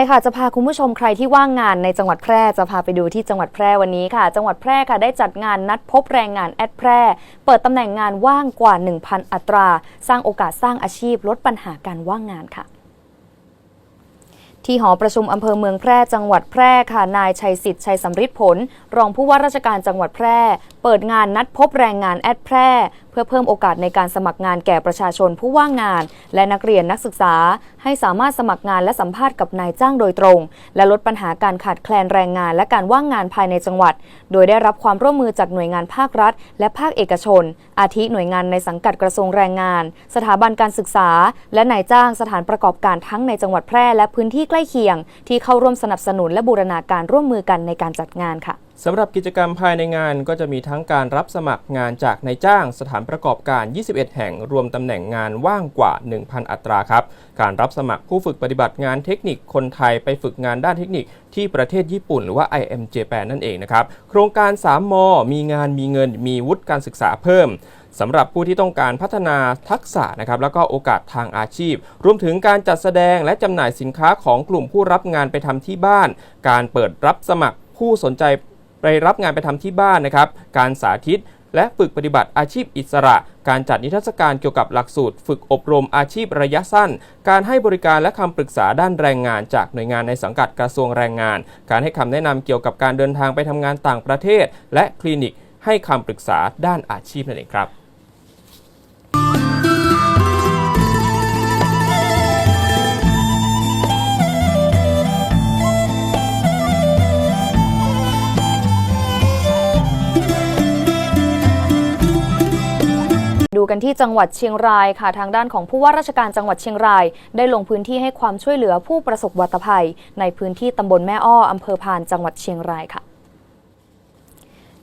ใช่ค่ะจะพาคุณผู้ชมใครที่ว่างงานในจังหวัดแพร่จะพาไปดูที่จังหวัดแพร่วันนี้ค่ะ จังหวัดแพร่ค่ะได้จัดงานนัดพบแรงงานแอดแพร่ เปิดตำแหน่งงานว่างกว่า 1,000 อัตรา สร้างโอกาสสร้างอาชีพลดปัญหาการว่างงานค่ะ ที่หอประชุมอำเภอเมืองแพร่จังหวัดแพร่ค่ะนายชัยสิทธิ์ชัยสำริดผล รองผู้ว่าราชการจังหวัดแพร่ เปิดงานนัดพบแรงงานแอดแพร่ เพื่อเพิ่มโอกาสในการสมัครงานแก่ประชาชนผู้ว่างงาน และนักเรียนนักศึกษา ให้สามารถสมัครงานและสัมภาษณ์กับนายจ้างโดยตรง และลดปัญหาการขาดแคลนแรงงานและการว่างงานภายในจังหวัด โดยได้รับความร่วมมือจากหน่วยงานภาครัฐ และภาคเอกชน อาทิหน่วยงานในสังกัดกระทรวงแรงงาน สถาบันการศึกษา และนายจ้างสถานประกอบการทั้งในจังหวัดแพร่และพื้นที่ใกล้เคียง ที่เข้าร่วมสนับสนุนและบูรณาการร่วมมือกันในการจัดงานค่ะสำหรับกิจกรรมภายในงานก็จะมีทั้งการรับสมัครงานจากนายจ้างสถานประกอบการ 21 แห่ง รวมตำแหน่งงานว่างกว่า 1,000 อัตราครับ การรับสมัครผู้ฝึกปฏิบัติงานเทคนิคคนไทยไปฝึกงานด้านเทคนิคที่ประเทศญี่ปุ่นหรือว่า IM Japan นั่นเองนะครับ โครงการ 3 ม มีงานมีเงินมีวุฒิการศึกษาเพิ่ม สำหรับผู้ที่ต้องการพัฒนาทักษะนะครับแล้วก็โอกาสทางอาชีพ รวมถึงการจัดแสดงและจำหน่ายสินค้าของกลุ่มผู้รับงานไปทำที่บ้าน การเปิดรับสมัครผู้สนใจไปรับงานไปทำที่บ้านนะครับ การสาธิตและฝึกปฏิบัติอาชีพอิสระ การจัดนิทรรศการเกี่ยวกับหลักสูตร ฝึกอบรมอาชีพระยะสั้น การให้บริการและคำปรึกษาด้านแรงงาน จากหน่วยงานในสังกัดกระทรวงแรงงาน การให้คำแนะนำเกี่ยวกับการเดินทางไปทำงานต่างประเทศ และคลินิกให้คำปรึกษาด้านอาชีพนั่นเองครับ กันที่จังหวัดเชียงรายค่ะทางด้านของผู้ว่าราชการจังหวัดเชียงราย ได้ลงพื้นที่ให้ความช่วยเหลือผู้ประสบวัตภัย ในพื้นที่ตำบลแม่อ้ออำเภอพานจังหวัดเชียงรายค่ะ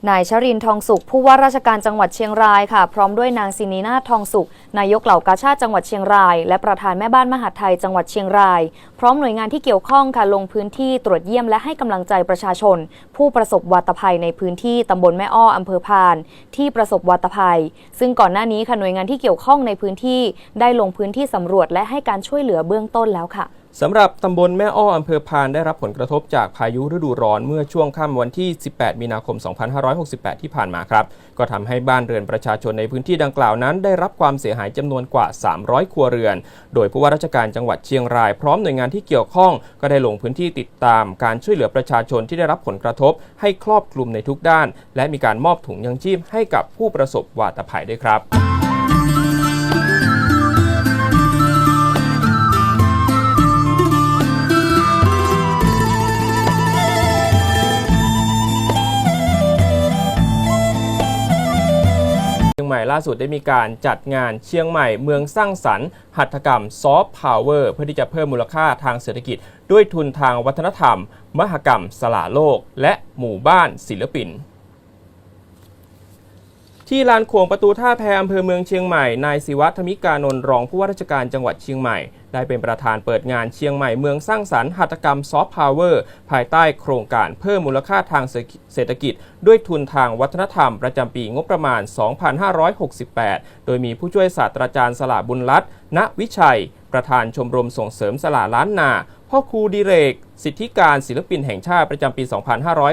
นายชรินทองสุข ผู้ว่าราชการจังหวัดเชียงรายค่ะ พร้อมด้วยนางซินีนาทองสุข นายกเหล่ากาชาติจังหวัดเชียงราย และประธานแม่บ้านมหาดไทยจังหวัดเชียงราย พร้อมหน่วยงานที่เกี่ยวข้องค่ะลงพื้นที่ตรวจเยี่ยมและให้กำลังใจประชาชน ผู้ประสบวาตภัยในพื้นที่ตำบลแม่อ้ออำเภอพาน ที่ประสบวาตภัย ซึ่งก่อนหน้านี้ค่ะหน่วยงานที่เกี่ยวข้องในพื้นที่ได้ลงพื้นที่สำรวจและให้การช่วยเหลือเบื้องต้นแล้วค่ะ สำหรับตำบลแม่อ้ออำเภอพานได้รับผลกระทบจากพายุฤดูร้อนเมื่อช่วงค่ำวันที่ 18 มีนาคม 2568 ที่ผ่านมาครับ ก็ทำให้บ้านเรือนประชาชนในพื้นที่ดังกล่าวนั้น ได้รับความเสียหายจำนวนกว่า 300 ครัวเรือน โดยผู้ว่าราชการจังหวัดเชียงรายพร้อมหน่วยงานที่เกี่ยวข้อง ก็ได้ลงพื้นที่ติดตามการช่วยเหลือประชาชนที่ได้รับผลกระทบ ให้ครอบคลุมในทุกด้าน และมีการมอบถุงยังชีพให้กับผู้ประสบวาตภัยด้วยครับาสุดได้มีการจัดงานเชียงใหม่เมืองสร้างสรรค์ หัตถกรรมซอฟต์พาวเวอร์เพื่อที่จะเพิ่มมูลค่าทางเศรษฐกิจ ด้วยทุนทางวัฒนธรรม มหกรรมสลาโลก และหมู่บ้านศิลปิน ที่ลานโขงประตูท่าแพอำเภอเมืองเชียงใหม่ นายศิวัฒมิกานนท์รองผู้ว่าราชการจังหวัดเชียงใหม่ ได้เป็นประธานเปิดงานเชียงใหม่เมืองสร้างสรรค์หัตถกรรมซอฟต์พาวเวอร์ภายใต้โครงการเพิ่มมูลค่าทางเศรษฐกิจ ด้วยทุนทางวัฒนธรรมประจำปีงบประมาณ 2568 โดยมีผู้ช่วยศาสตราจารย์สลาบุญรัตน์ณวิชัย ประธานชมรมส่งเสริมสลาล้านนา พ่อครูดิเรก สิทธิการศิลปินแห่งชาติประจำปี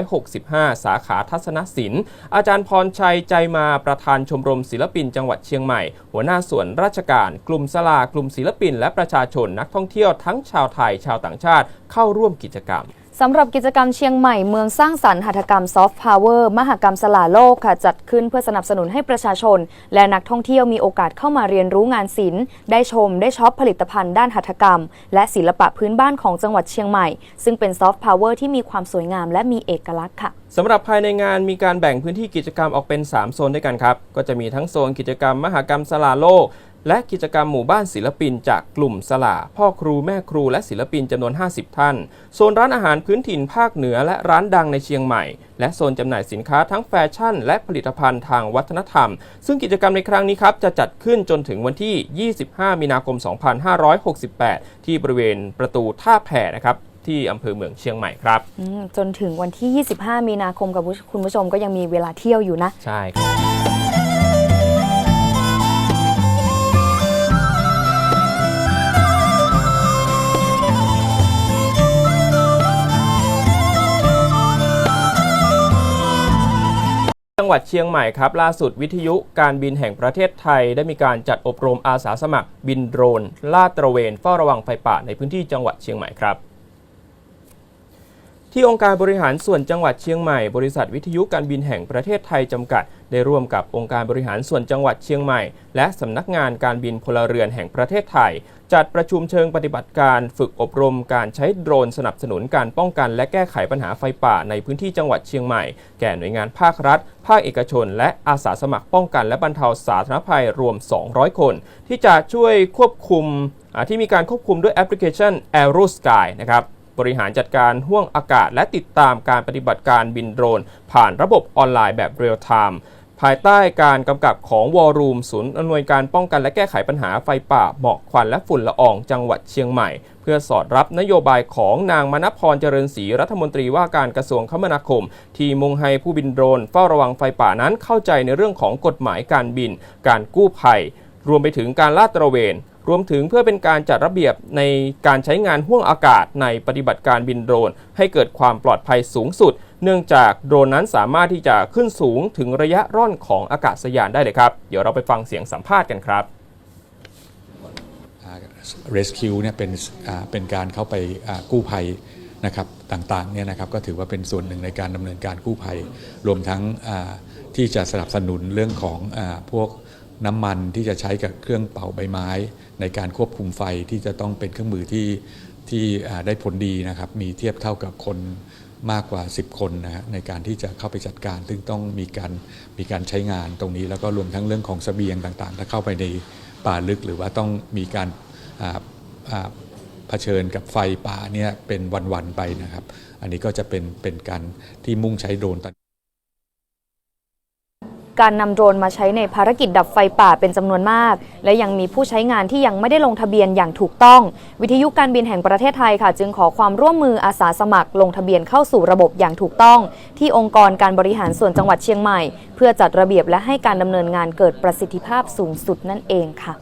2565 สาขาทัศนศิลป์ อาจารย์พรชัยใจมาประธานชมรมศิลปินจังหวัดเชียงใหม่ หัวหน้าส่วนราชการ กลุ่มสลากลุ่มศิลปิน และประชาชนนักท่องเที่ยวทั้งชาวไทยชาวต่างชาติเข้าร่วมกิจกรรม สำหรับกิจกรรมเชียงใหม่เมืองสร้างสรรค์หัตถกรรมซอฟต์พาวเวอร์มหกรรมสลาโลกค่ะจัดขึ้นเพื่อสนับสนุนให้ประชาชน และนักท่องเที่ยวมีโอกาสเข้ามาเรียนรู้งานศิลป์ ได้ชมได้ช็อปผลิตภัณฑ์ด้านหัตถกรรม และศิลปะพื้นบ้านของจังหวัดเชียงใหม่ ซึ่งเป็นซอฟต์พาวเวอร์ที่มีความสวยงามและมีเอกลักษณ์ค่ะสำหรับภายในงานมีการแบ่งพื้นที่กิจกรรมออกเป็น 3 โซนด้วยกันครับก็จะมีทั้งโซนกิจกรรมมหกรรมสลาโลก และกิจกรรมหมู่บ้านศิลปินจากกลุ่มสลาพ่อครูแม่ครูและศิลปินจำนวน 50 ท่าน โซนร้านอาหารพื้นถิ่นภาคเหนือและร้านดังในเชียงใหม่ และโซนจำหน่ายสินค้าทั้งแฟชั่น และผลิตภัณฑ์ทางวัฒนธรรม ซึ่งกิจกรรมในครั้งนี้ครับจะจัดขึ้นจนถึงวันที่ 25 มีนาคม 2568 ที่บริเวณประตูท่าแพนะครับที่อำเภอเมืองเชียงใหม่ครับอืมจนถึงวันที่ 25 มีนาคมกับคุณผู้ชมก็ยังมีเวลาเที่ยวอยู่นะ ใช่ครับ จังหวัดเชียงใหม่ครับล่าสุดวิทยุการบินแห่งประเทศไทย ได้มีการจัดอบรมอาสาสมัคร บินโดรน ลาดตระเวนเฝ้าระวังไฟป่าในพื้นที่จังหวัดเชียงใหม่ครับ ที่องค์การบริหารส่วนจังหวัดเชียงใหม่ บริษัทวิทยุการบินแห่งประเทศไทยจำกัด ได้ร่วมกับองค์การบริหารส่วนจังหวัดเชียงใหม่ และสำนักงานการบินพลเรือนแห่งประเทศไทย จัดประชุมเชิงปฏิบัติการฝึกอบรมการใช้โดรนสนับสนุนการป้องกัน และแก้ไขปัญหาไฟป่าในพื้นที่จังหวัดเชียงใหม่ แก่หน่วยงานภาครัฐ ภาคเอกชน และอาสาสมัครป้องกัน และบรรเทาสาธารณภัยรวม 200 คน ที่จะช่วยควบคุมที่มีการควบคุมด้วยแอปพลิเคชัน Aerosky นะครับ บริหารจัดการห่วงอากาศ และติดตามการปฏิบัติการบินโดรน ผ่านระบบออนไลน์แบบเรียลไทม์ภายใต้การกำกับของวอรูมศูนย์อำนวยการป้องกันและแก้ไขปัญหาไฟป่าหมอกควันและฝุ่นละอองจังหวัดเชียงใหม่ เพื่อสอดรับนโยบายของนางมณพรเจริญศรีรัฐมนตรีว่าการกระทรวงคมนาคม ที่มุ่งให้ผู้บินโดรนเฝ้าระวังไฟป่านั้นเข้าใจในเรื่องของกฎหมายการบิน การกู้ภัย รวมไปถึงการลาดตระเวน รวมถึงเพื่อเป็นการจัดระเบียบในการใช้งานห่วงอากาศในปฏิบัติการบินโดรน ให้เกิดความปลอดภัยสูงสุด เนื่องจากโดรนนั้นสามารถที่จะขึ้นสูงถึงระยะร่อนของอากาศยานได้เลยครับ เดี๋ยวเราไปฟังเสียงสัมภาษณ์กันครับ rescue เนี่ยเป็นเป็นการเข้าไปกู้ภัยนะครับต่างๆเนี่ยนะครับก็ถือว่าเป็นส่วนหนึ่งในการดำเนินการกู้ภัย รวมทั้งที่จะสนับสนุนเรื่องของอพวก น้ำมันที่จะใช้กับเครื่องเป่าใบไม้ ในการควบคุมไฟที่จะต้องเป็นเครื่องมือที่ที่ได้ผลดีนะครับ มีเทียบเท่ากับคนมากกว่า 10 คนนะฮะในการที่จะเข้าไปจัดการ ซึ่งต้องมีการมีการใช้งานตรงนี้ แล้วก็รวมทั้งเรื่องของเสบียงต่างๆ ถ้าเข้าไปในป่าลึกหรือว่าต้องมีการอ่าอ่าเผชิญกับไฟป่าเนี่ยเป็นวันๆไปนะครับ อันนี้ก็จะเป็นเป็นการที่มุ่งใช้โดรนตอน การนำโดรนมาใช้ในภารกิจดับไฟป่าเป็นจำนวนมาก และยังมีผู้ใช้งานที่ยังไม่ได้ลงทะเบียนอย่างถูกต้อง วิทยุการบินแห่งประเทศไทยค่ะ จึงขอความร่วมมืออาสาสมัคร ลงทะเบียนเข้าสู่ระบบอย่างถูกต้อง ที่องค์กรการบริหารส่วนจังหวัดเชียงใหม่ เพื่อจัดระเบียบและให้การดำเนินงานเกิดประสิทธิภาพสูงสุดนั่นเองค่ะ